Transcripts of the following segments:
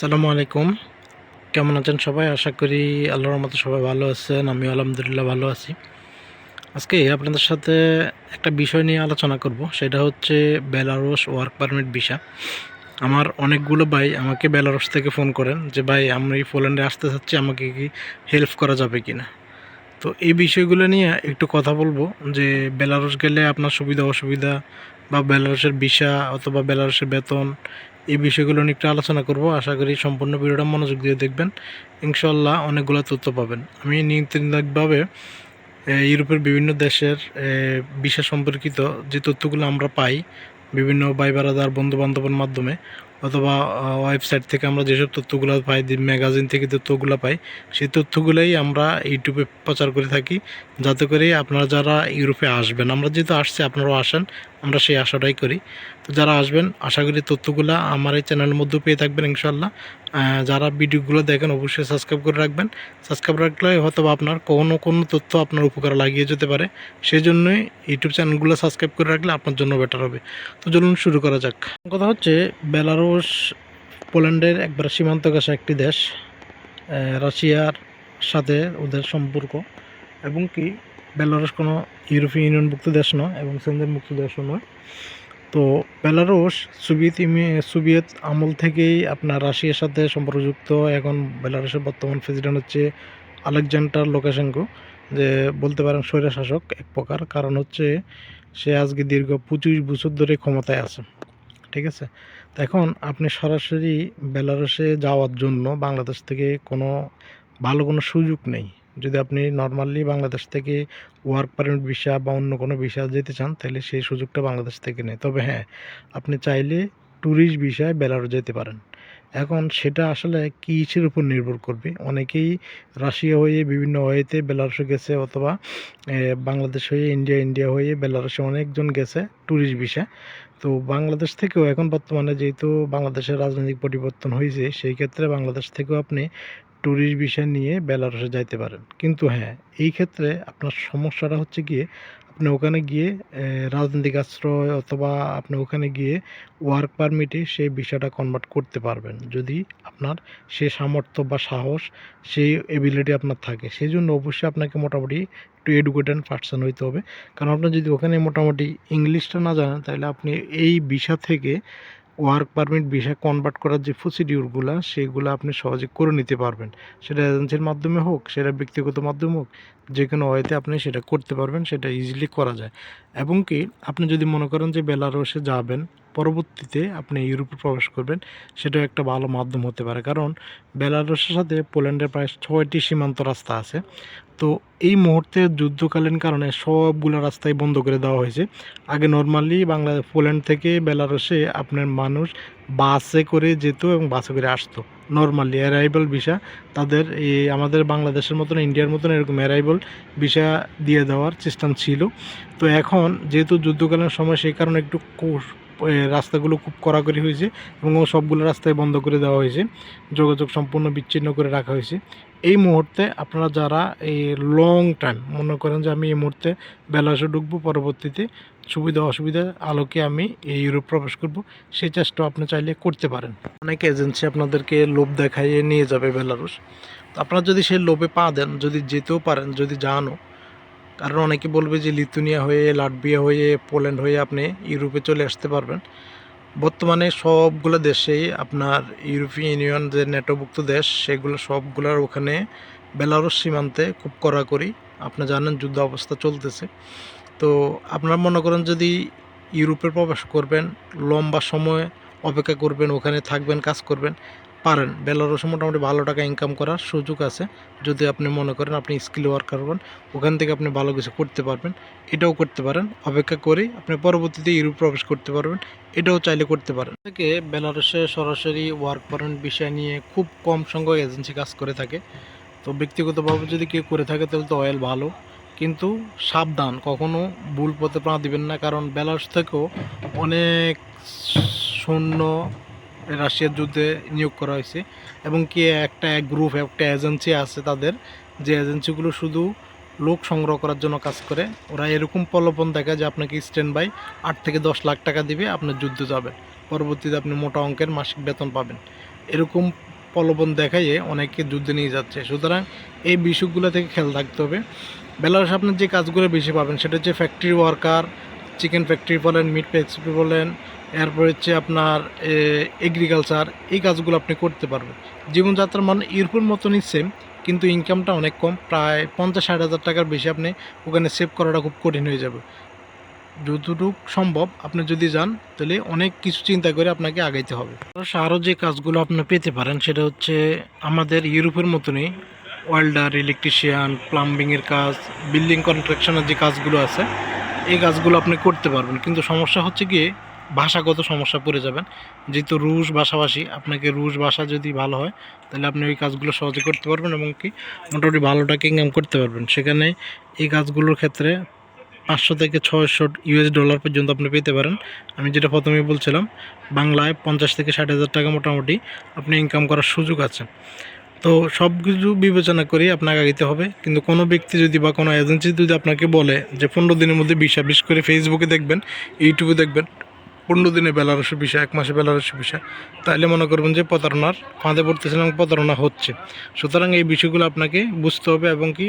সালামু আলাইকুম। কেমন আছেন সবাই? আশা করি আল্লাহর মতো সবাই ভালো আছেন। আমি আলহামদুলিল্লাহ ভালো আছি। আজকে আপনাদের সাথে একটা বিষয় নিয়ে আলোচনা করব। সেটা হচ্ছে বেলারস ওয়ার্ক পারমিট ভিসা আমার অনেকগুলো ভাই আমাকে বেলারস থেকে ফোন করেন যে, ভাই, আমি পোল্যান্ডে আসতে চাচ্ছি, আমাকে কি হেল্প করা যাবে কি না তো এই বিষয়গুলো নিয়ে একটু কথা বলব যে বেলারস গেলে আপনার সুবিধা, অসুবিধা বা বেলারসের ভিসা অথবা বেলারসের বেতন, এই বিষয়গুলো নিয়ে একটু আলোচনা করব। আশা করি সম্পূর্ণ ভিডিওটা মনোযোগ দিয়ে দেখবেন। ইনশাল্লাহ অনেকগুলো তথ্য পাবেন। আমি নিয়ন্ত্রণভাবে ইউরোপের বিভিন্ন দেশের ভিসা সম্পর্কিত যে তথ্যগুলো আমরা পাই বিভিন্ন ভাই বারাদার বন্ধু বান্ধবের মাধ্যমে অথবা ওয়েবসাইট থেকে আমরা যেসব তথ্যগুলো পাই ম্যাগাজিন থেকে তথ্যগুলো পাই, সেই তথ্যগুলোই আমরা ইউটিউবে প্রচার করে থাকি, যাতে করে আপনারা যারা ইউরোপে আসবেন, আমরা যেহেতু আসছি, আপনারাও আসেন, আমরা সেই আশাটাই করি। যারা আসবেন, আশা করি তথ্যগুলো আমার এই চ্যানেলের মধ্যে পেয়ে থাকবেন ইনশাল্লাহ যারা ভিডিওগুলো দেখেন, অবশ্যই সাবস্ক্রাইব করে রাখবেন। সাবস্ক্রাইব রাখলে হয়তো আপনার কোনো কোনো তথ্য আপনার উপকারে লাগিয়ে যেতে পারে। সেই জন্যই ইউটিউব চ্যানেলগুলো সাবস্ক্রাইব করে রাখলে আপনার জন্য বেটার হবে। তো চলুন শুরু করা যাক। কথা হচ্ছে বেলারুস পোল্যান্ডের একবার সীমান্ত ঘেঁষা একটি দেশ রাশিয়ার সাথে ওদের সম্পর্ক এবং কি বেলারুস কোনো ইউরোপীয় ইউনিয়নভুক্ত দেশ নয় এবং সেন্দের মুক্ত দেশও নয়। তো বেলারুস সোভিয়েত সোভিয়েত আমল থেকেই আপনার রাশিয়ার সাথে সম্পর্কযুক্ত। এখন বেলারুসের বর্তমান প্রেসিডেন্ট হচ্ছে আলেকজান্ডার লোকাশেঙ্কো। যে বলতে পারেন স্বৈরা শাসক এক প্রকার। কারণ হচ্ছে সে আজকে দীর্ঘ পঁচিশ বছর ধরে ক্ষমতায় আছে। ঠিক আছে? এখন আপনি সরাসরি বেলারুসে যাওয়ার জন্য বাংলাদেশ থেকে কোনো ভালো কোনো সুযোগ নেই। যদি আপনি নর্মালি বাংলাদেশ থেকে ওয়ার্ক পারমিট ভিসা বা অন্য কোনো ভিসা যেতে চান, তাহলে সেই সুযোগটা বাংলাদেশ থেকে নেই তবে হ্যাঁ আপনি চাইলে ট্যুরিস্ট ভিসায় বেলারুস যেতে পারেন। এখন সেটা আসলে কিসের উপর নির্ভর করবে? অনেকেই রাশিয়া হয়ে বিভিন্ন ওয়েতে বেলারুসে গেছে অথবা বাংলাদেশ হয়ে ইন্ডিয়া ইন্ডিয়া হয়ে বেলারুসে অনেকজন গেছে ট্যুরিস্ট ভিসা তো বাংলাদেশ থেকেও এখন বর্তমানে যেহেতু বাংলাদেশের রাজনৈতিক পরিবর্তন হয়েছে, সেই ক্ষেত্রে বাংলাদেশ থেকেও আপনি ট্যুরিস্ট ভিসা নিয়ে বেলারুসে যাইতে পারেন। কিন্তু হ্যাঁ এই ক্ষেত্রে আপনার সমস্যাটা হচ্ছে গিয়ে আপনি ওখানে গিয়ে রাজনৈতিক আশ্রয় অথবা আপনি ওখানে গিয়ে ওয়ার্ক পারমিটে সেই ভিসাটা কনভার্ট করতে পারবেন। যদি আপনার সে সামর্থ্য বা সাহস, সেই এবিলিটি আপনার থাকে। সেই জন্য অবশ্যই আপনাকে মোটামুটি একটু এডুকেটেড পার্সন হইতে হবে। কারণ আপনার যদি ওখানে মোটামুটি ইংলিশটা না জানেন, তাহলে আপনি এই ভিসা থেকে ওয়ার্ক পারমিট ভিসা কনভার্ট করার যে প্রসিডিউরগুলো সেগুলো আপনি সহজে করে নিতে পারবেন। সেটা এজেন্সির মাধ্যমে হোক, সেটা ব্যক্তিগত মাধ্যমে হোক যে কোনো ওয়েতে আপনি সেটা করতে পারবেন, সেটা ইজিলি করা যায়। এবং কি, আপনি যদি মনে করেন যে বেলারসে যাবেন, পরবর্তীতে আপনি ইউরোপে প্রবেশ করবেন, সেটাও একটা ভালো মাধ্যম হতে পারে। কারণ বেলারসের সাথে পোল্যান্ডের প্রায় ছয়টি সীমান্ত রাস্তা আছে। তো এই মুহূর্তে যুদ্ধকালীন কারণে সবগুলো রাস্তাই বন্ধ করে দেওয়া হয়েছে। আগে নর্মালি বাংলা, পোল্যান্ড থেকে বেলারসে আপনার মানুষ বাসে করে যেত এবং বাসে করে আসতো। নর্মালি অ্যারাইভাল ভিসা তাদের এই আমাদের বাংলাদেশের মতন ইন্ডিয়ার মতন এরকম অ্যারাইভাল ভিসা দিয়ে দেওয়ার সিস্টেম ছিল। তো এখন যেহেতু যুদ্ধকালীন সময়, সেই কারণে একটু রাস্তাগুলো খুব কড়াকড়ি হয়েছে এবং সবগুলো রাস্তায় বন্ধ করে দেওয়া হয়েছে। যোগাযোগ সম্পূর্ণ বিচ্ছিন্ন করে রাখা হয়েছে। এই মুহূর্তে আপনারা যারা এই লং টাইম মনে করেন যে আমি এই মুহূর্তে বেলাসে ঢুকবো, পরবর্তীতে সুবিধা অসুবিধা আলোকে আমি এই ইউরোপ প্রবেশ করব সেই চেষ্টা আপনি চাইলে করতে পারেন। অনেক এজেন্সি আপনাদেরকে লোভ দেখাইয়ে নিয়ে যাবে বেলারুস তো আপনারা যদি সেই লোভে পা দেন, যদি যেতেও পারেন, যদি জানো কারণ অনেকে বলবে যে লিথুনিয়া হয়ে, লাটভিয়া হয়ে, পোল্যান্ড হয়ে আপনি ইউরোপে চলে আসতে পারবেন। বর্তমানে সবগুলো দেশেই আপনার ইউরোপীয় ইউনিয়ন, যে নেটোভুক্ত দেশ, সেগুলো সবগুলোর ওখানে বেলারুস সীমান্তে খুব কড়াকড়ি, আপনি জানেন যুদ্ধ অবস্থা চলতেছে। তো আপনারা মনে করেন যদি ইউরোপে প্রবেশ করবেন, লম্বা সময় অপেক্ষা করবেন, ওখানে থাকবেন, কাজ করবেন পারেন। বেলারসে মোটামুটি ভালো টাকা ইনকাম করার সুযোগ আছে। যদি আপনি মনে করেন আপনি স্কিল ওয়ার্কার করবেন ওখান থেকে আপনি ভালো কিছু করতে পারবেন। এটাও করতে পারেন। অপেক্ষা করে আপনি পরবর্তীতে ইউরোপ প্রবেশ করতে পারবেন। এটাও চাইলে করতে পারেন। থেকে বেলারসে সরাসরি ওয়ার্ক পারমিট বিষয় নিয়ে খুব কম সংখ্যক এজেন্সি কাজ করে থাকে। তো ব্যক্তিগতভাবে যদি কেউ করে থাকে, তাহলে তো অয়েল ভালো। কিন্তু সাবধান, কখনো ভুল পথে পা দিবেন না। কারণ বেলারস থেকেও অনেক সৈন্য রাশিয়ার যুদ্ধে নিয়োগ করা হয়েছে। এবং কি একটা এক গ্রুপ একটা এজেন্সি আছে তাদের, যে এজেন্সিগুলো শুধু লোক সংগ্রহ করার জন্য কাজ করে, ওরা এরকম প্রলোভন দেখায় যে আপনাকে স্ট্যান্ড বাই আট থেকে দশ লাখ টাকা দিবে, আপনার যুদ্ধে যাবেন। পরবর্তীতে আপনি মোটা অঙ্কের মাসিক বেতন পাবেন। এরকম প্রলোভন দেখাইয়ে অনেককে যুদ্ধে নিয়ে যাচ্ছে। সুতরাং এই বিষয়গুলো থেকে খেয়াল থাকতে হবে। বেলারসে আপনার যে কাজগুলো বেশি পাবেন, সেটা হচ্ছে ফ্যাক্টরি ওয়ার্কার চিকেন ফ্যাক্টরি বলেন মিট ফ্যাক্টরি বলেন এরপর হচ্ছে আপনার এগ্রিকালচার এই কাজগুলো আপনি করতে পারবেন। জীবনযাত্রার মান ইউরোপের মতনই সেম কিন্তু ইনকামটা অনেক কম, প্রায় পঞ্চাশ ষাট হাজার টাকার বেশি আপনি ওখানে সেভ করাটা খুব কঠিন হয়ে যাবে। যতটুক সম্ভব আপনি যদি যান, তাহলে অনেক কিছু চিন্তা করে আপনাকে আগাইতে হবে। আরও যে কাজগুলো আপনি পেতে পারেন, সেটা হচ্ছে আমাদের ইউরোপের মতনই ওয়েল্ডার ইলেকট্রিশিয়ান প্লাম্বিংয়ের কাজ বিল্ডিং কনস্ট্রাকশনের যে কাজগুলো আছে, এই কাজগুলো আপনি করতে পারবেন। কিন্তু সমস্যা হচ্ছে গিয়ে ভাষাগত সমস্যা পড়ে যাবেন। যেহেতু রুশ ভাষাভাষী, আপনাকে রুশ ভাষা যদি ভালো হয়, তাহলে আপনি ওই কাজগুলো সহজে করতে পারবেন এবং কি মোটামুটি ভালো টাকা ইনকাম করতে পারবেন। সেখানে এই কাজগুলোর ক্ষেত্রে পাঁচশো থেকে ছয়শো ইউএস ডলার পর্যন্ত আপনি পেতে পারেন। আমি যেটা প্রথমেই বলছিলাম, বাংলায় পঞ্চাশ থেকে ষাট হাজার টাকা মোটামুটি আপনি ইনকাম করার সুযোগ আছে। তো সব কিছু বিবেচনা করে আপনাকে আগাইতে হবে। কিন্তু কোনো ব্যক্তি যদি বা কোনো এজেন্সি যদি আপনাকে বলে যে পনেরো দিনের মধ্যে বিষয় বিশেষ করে ফেসবুকে দেখবেন ইউটিউবে দেখবেন পনেরো দিনে বেলারসি বিষয়, এক মাসে বেলারসের বিষয়। তাহলে মনে করবেন যে প্রতারণার ফাঁদে পড়তেছিলাম, প্রতারণা হচ্ছে। সুতরাং এই বিষয়গুলো আপনাকে বুঝতে হবে এবং কি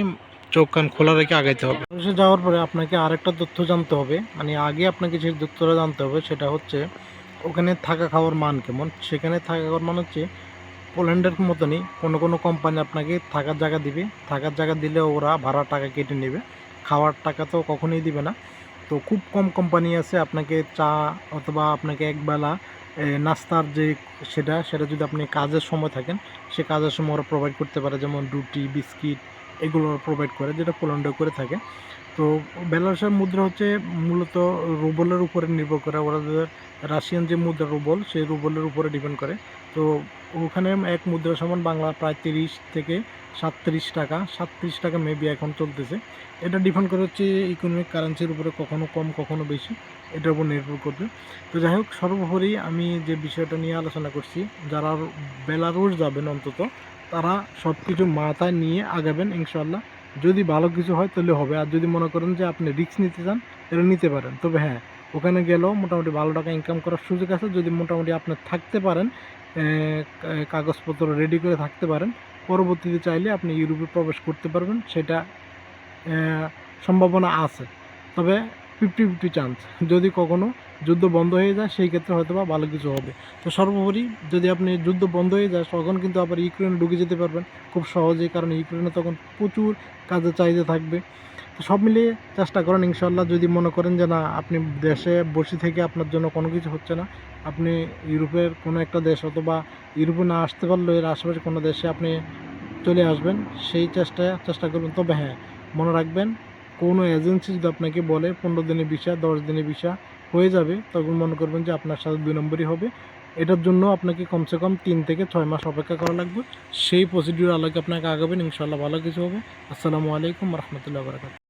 চোখ কান খোলা রেখে আগাইতে হবে। বেলারসে যাওয়ার পরে আপনাকে আরেকটা তথ্য জানতে হবে। মানে আগে আপনাকে যে তথ্যটা জানতে হবে সেটা হচ্ছে ওখানে থাকা খাওয়ার মান কেমন? সেখানে থাকা খাওয়ার মান হচ্ছে পোল্যান্ডের মতনই কোনো কোনো কোম্পানি আপনাকে থাকার জায়গা দিবে। থাকার জায়গা দিলে ওরা ভাড়া টাকা কেটে নেবে। খাওয়ার টাকা তো কখনোই দিবে না। তো খুব কম কোম্পানি আছে আপনাকে চা অথবা আপনাকে একবেলা নাস্তার যে সেটা সেটা যদি আপনি কাজের সময় থাকেন, সে কাজের সময় ওরা প্রোভাইড করতে পারে। যেমন রুটি, বিস্কিট এগুলো প্রোভাইড করে, যেটা পোল্যান্ডে করে থাকে। তো বেলারসের মুদ্রা হচ্ছে মূলত রুবলের উপরে নির্ভর করে। ওরা রাশিয়ান যে মুদ্রা রুবল, সেই রুবলের উপরে ডিপেন্ড করে। তো ওখানে এক মুদ্রা সমান বাংলা প্রায় তিরিশ থেকে সাতত্রিশ টাকা সাতত্রিশ টাকা মেবি এখন চলতেছে। এটা ডিপেন্ড করে হচ্ছে ইকোনমিক কারেন্সির উপরে কখনো কম, কখনো বেশি, এটার উপর নির্ভর করবে। তো যাই হোক, সর্বোপরি আমি যে বিষয়টা নিয়ে আলোচনা করছি, যারা বেলারুস যাবেন অন্তত, তারা সব কিছু মাথায় নিয়ে আগাবেন ইনশাল্লাহ যদি ভালো কিছু হয় তাহলে হবে, আর যদি মনে করেন যে আপনি রিস্ক নিতে চান, তাহলে নিতে পারেন। তবে হ্যাঁ ওখানে গেলেও মোটামুটি ভালো টাকা ইনকাম করার সুযোগ আছে। যদি মোটামুটি আপনি থাকতে পারেন কাগজপত্র রেডি করে থাকতে পারেন। পরবর্তীতে চাইলে আপনি ইউরোপে প্রবেশ করতে পারবেন, সেটা সম্ভাবনা আছে। তবে ফিফটি ফিফটি চান্স যদি কখনো যুদ্ধ বন্ধ হয়ে যায়, সেই ক্ষেত্রে হয়তো বা ভালো কিছু হবে। তো সর্বোপরি যদি আপনি যুদ্ধ বন্ধ হয়ে যায়, তখন কিন্তু আবার ইউক্রেনে ঢুকে যেতে পারবেন। খুব সহজেই, কারণ ইউক্রেনে তখন প্রচুর কাজের চাহিদা থাকবে। সব মিলিয়ে চেষ্টা করেন ইনশাল্লাহ যদি মনে করেন যে না, আপনি দেশে বসে থেকে আপনার জন্য কোনো কিছু হচ্ছে না, আপনি ইউরোপের কোনো একটা দেশ অথবা ইউরোপে না আসতে পারলেও এর আশেপাশে কোনো দেশে আপনি চলে আসবেন, সেই চেষ্টা চেষ্টা করবেন। তবে হ্যাঁ মনে রাখবেন, কোনো এজেন্সি যদি আপনাকে বলে পনেরো দিনের ভিসা, দশ দিনের ভিসা হয়ে যাবে, তখন মনে করবেন যে আপনার সাথে দুই নম্বরই হবে। এটার জন্য আপনাকে কমসে কম তিন থেকে ছয় মাস অপেক্ষা করা লাগবে। সেই প্রসিডিউর আলোকে আপনাকে আগাবেন ইনশাল্লাহ ভালো কিছু হবে। আসসালামু আলাইকুম রহমতুল্লাহ বারকাত